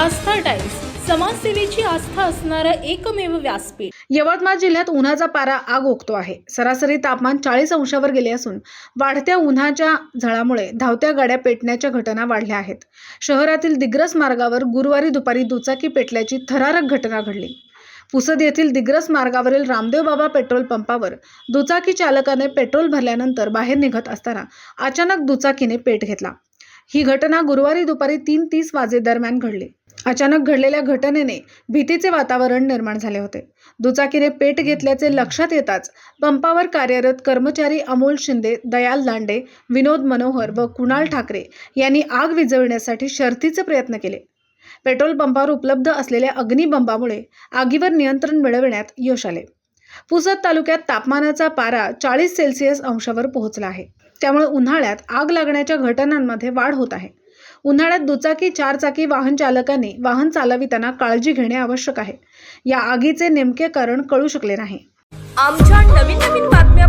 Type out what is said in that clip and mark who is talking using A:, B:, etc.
A: आस्था times समाजसेवेची आस्था असणारं एकमेव व्यासपीठ.
B: यवतमाळ जिल्ह्यात उन्हाचा पारा आग ओकतो आहे. सरासरी तापमान चाळीस अंशावर गेले असून वाढत्या उन्हाच्या झळामुळे धावत्या गाड्या पेटण्याच्या घटना वाढल्या आहेत. शहरातील दिग्रस मार्गावर गुरुवारी दुपारी दुचाकी पेटल्याची थरारक घटना घडली. पुसद येथील दिग्रस मार्गावरील रामदेव बाबा पेट्रोल पंपावर दुचाकी चालकाने पेट्रोल भरल्यानंतर बाहेर निघत असताना अचानक दुचाकीने पेट घेतला. ही घटना गुरुवारी दुपारी तीन तीस वाजे दरम्यान घडली. अचानक घडलेल्या घटनेने भीतीचे वातावरण निर्माण झाले होते. दुचाकीने पेट घेतल्याचे लक्षात येताच पंपावर कार्यरत कर्मचारी अमोल शिंदे दयाल दांडे विनोद मनोहर व कुणाल ठाकरे यांनी आग विझविण्यासाठी शर्थीचे प्रयत्न केले. पेट्रोल पंपावर उपलब्ध असलेल्या अग्निबंबामुळे आगीवर नियंत्रण मिळविण्यात यश आले. पुसद तालुक्यात तापमानाचा पारा चाळीस सेल्सिअस अंशावर पोहोचला आहे. त्यामुळे उन्हाळ्यात आग लागण्याच्या घटनांमध्ये वाढ होत आहे. उन्हाळ्यात दुचाकी चारचाकी वाहन चालकांनी वाहन चालविताना काळजी घेणे आवश्यक आहे. या आगीचे नेमके कारण कळू शकले नाही.
C: आमच्या नवीन नवीन बातम्या